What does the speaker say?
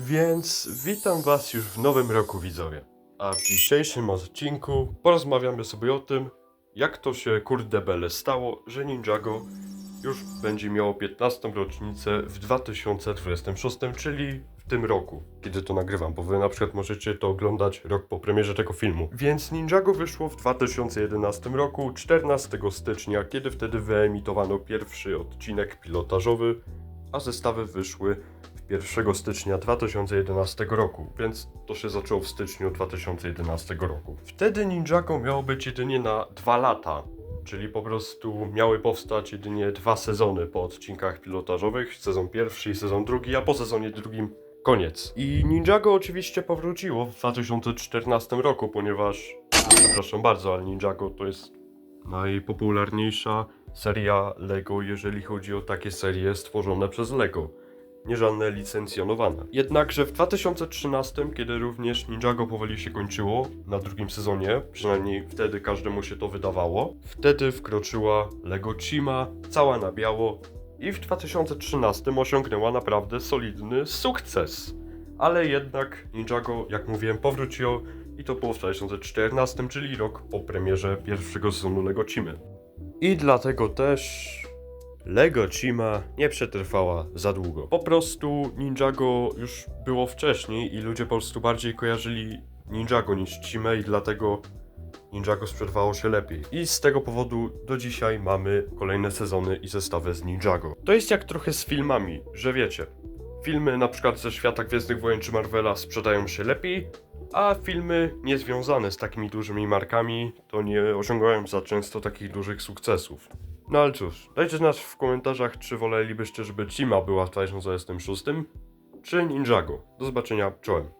Więc witam was już w nowym roku widzowie. A w dzisiejszym odcinku porozmawiamy sobie o tym, jak to się kurde bele stało, że Ninjago już będzie miało 15. rocznicę w 2026, czyli w tym roku, kiedy to nagrywam, bo wy na przykład możecie to oglądać rok po premierze tego filmu. Więc Ninjago wyszło w 2011 roku, 14 stycznia, kiedy wtedy wyemitowano pierwszy odcinek pilotażowy, a zestawy wyszły 1 stycznia 2011 roku, więc to się zaczęło w styczniu 2011 roku. Wtedy Ninjago miało być jedynie na dwa lata, czyli po prostu miały powstać jedynie dwa sezony po odcinkach pilotażowych, sezon pierwszy i sezon drugi, a po sezonie drugim koniec. I Ninjago oczywiście powróciło w 2014 roku, ponieważ, przepraszam bardzo, ale Ninjago to jest najpopularniejsza seria Lego, jeżeli chodzi o takie serie stworzone przez Lego nie żadne licencjonowane. Jednakże w 2013, kiedy również Ninjago powoli się kończyło, na drugim sezonie, przynajmniej wtedy każdemu się to wydawało, wtedy wkroczyła Lego Chima, cała na biało i w 2013 osiągnęła naprawdę solidny sukces. Ale jednak Ninjago, jak mówiłem, powróciło i to było w 2014, czyli rok po premierze pierwszego sezonu Lego Chimy. I dlatego też Lego Chima nie przetrwała za długo. Po prostu Ninjago już było wcześniej i ludzie po prostu bardziej kojarzyli Ninjago niż Chimę i dlatego Ninjago sprzedawało się lepiej. I z tego powodu do dzisiaj mamy kolejne sezony i zestawy z Ninjago. To jest jak trochę z filmami, że wiecie. Filmy na przykład ze świata Gwiezdnych Wojen czy Marvela sprzedają się lepiej, a filmy niezwiązane z takimi dużymi markami to nie osiągają za często takich dużych sukcesów. No ale cóż, dajcie znać w komentarzach, czy wolelibyście, żeby Chima była w 2026, czy Ninjago. Do zobaczenia, czołem.